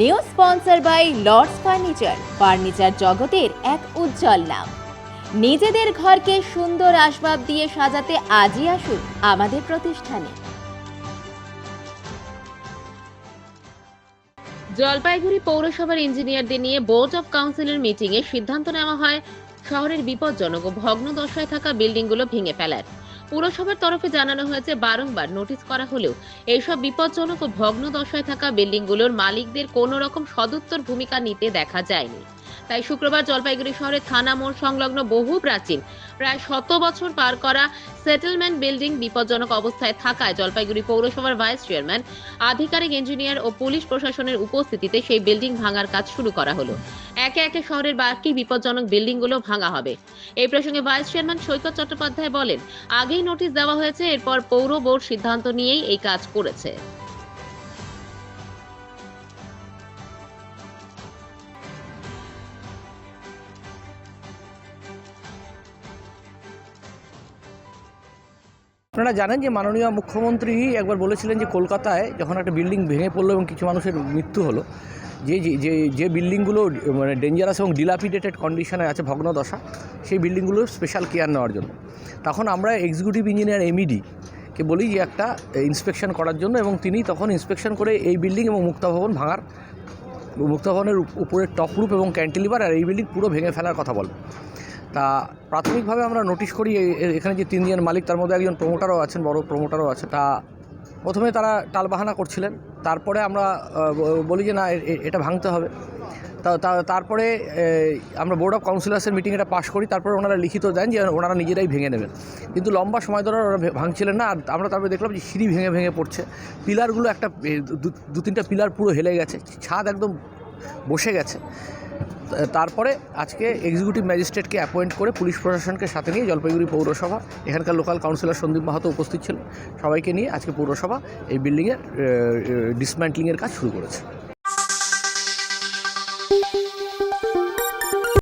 New sponsor by Lords furniture. Furniture জগতের এক উজ্জ্বল নাম। নিজেদের ঘরকে সুন্দর আসবাব দিয়ে সাজাতে আজই আসুন আমাদের প্রতিষ্ঠানে। জলপাইগুড়ি পৌরসভার ইঞ্জিনিয়ারদের নিয়ে বোর্ড অফ কাউন্সিলের মিটিংয়ে সিদ্ধান্ত নেওয়া হয় শহরের বিপজ্জনক ও ভগ্ন দশায় থাকা বিল্ডিংগুলো ভেঙে ফেলার। পুরসভার তরফে জানানো হয়েছে বারংবার নোটিশ করা হলেও এইসব বিপজ্জনক ও ভগ্ন দশায় থাকা বিল্ডিংগুলোর মালিকদের কোনো রকম সদুত্তর ভূমিকা নিতে দেখা যায়নি। তাই শুক্রবার জলপাইগুড়ি শহরে থানা মোড় সংলগ্ন বহু প্রাচীন, প্রায় শত বছর পার করা সেটেলমেন্ট বিল্ডিং বিপজ্জনক অবস্থায় থাকায় জলপাইগুড়ি পৌরসভার ভাইস চেয়ারম্যান, আধিকারিক, ইঞ্জিনিয়ার ও পুলিশ প্রশাসনের উপস্থিতিতে সেই বিল্ডিং ভাঙার কাজ শুরু করা হলো। একে একে শহরের বাকি বিপজ্জনক বিল্ডিংগুলো ভাঙা হবে। এই প্রসঙ্গে ভাইস চেয়ারম্যান সৈকত চট্টোপাধ্যায় বলেন, আগেই নোটিশ দেওয়া হয়েছে, এরপর পৌর বোর্ড সিদ্ধান্ত নিয়েই এই কাজ করেছে। আপনারা জানেন যে মাননীয় মুখ্যমন্ত্রী একবার বলেছিলেন যে কলকাতায় যখন একটা বিল্ডিং ভেঙে পড়ল এবং কিছু মানুষের মৃত্যু হলো, যে, যে- যে বিল্ডিংগুলো মানে ডেঞ্জারাস এবং ডিলাপিডেটেড কন্ডিশনে আছে ভগ্নদশা, সেই বিল্ডিংগুলো স্পেশাল কেয়ার নেওয়ার জন্য। তখন আমরা এক্সিকিউটিভ ইঞ্জিনিয়ার এমইডি কে বলি যে একটা ইন্সপেকশন করার জন্য এবং তিনি তখন ইন্সপেকশন করে এই বিল্ডিং এবং মুক্তা ভবন ভাঙার মুক্তা ভবনের উপ- উপরের টপ রুপ এবং ক্যান্টিলিভার আর এই বিল্ডিং পুরো ভেঙে ফেলার কথা বলেন। তা প্রাথমিকভাবে আমরা নোটিশ করি এখানে যে তিন তিনজন মালিক, তার মধ্যে একজন প্রমোটারও আছেন, বড় প্রমোটারও আছে। তা প্রথমে তারা টালবাহানা করছিলেন। তারপরে আমরা বলি যে না এটা ভাঙতে হবে। তা তারপরে আমরা বোর্ড অফ কাউন্সিলার্সের মিটিং এটা পাশ করি। তারপরে ওনারা লিখিত দেন যে ওনারা নিজেরাই ভেঙে নেবেন। কিন্তু লম্বা সময় ধরে ওরা ভাঙছিলেন না। আর আমরা তারপরে দেখলাম যে সিঁড়ি ভেঙে ভেঙে পড়ছে। পিলারগুলো একটা দু তিনটা পিলার পুরো হেলে গেছে। ছাদ একদম বসে গেছে। তারপরে আজকে এক্সিকিউটিভ ম্যাজিস্ট্রেটকে অ্যাপয়েন্ট করে পুলিশ প্রশাসনকে সাথে নিয়ে জলপাইগুড়ি পৌরসভা, এখানকার লোকাল কাউন্সিলর সন্দীপ মাহাতো উপস্থিত ছিলেন। সবাইকে নিয়ে আজকে পৌরসভা এই বিল্ডিংয়ের ডিসম্যান্টলিংয়ের কাজ শুরু করেছে।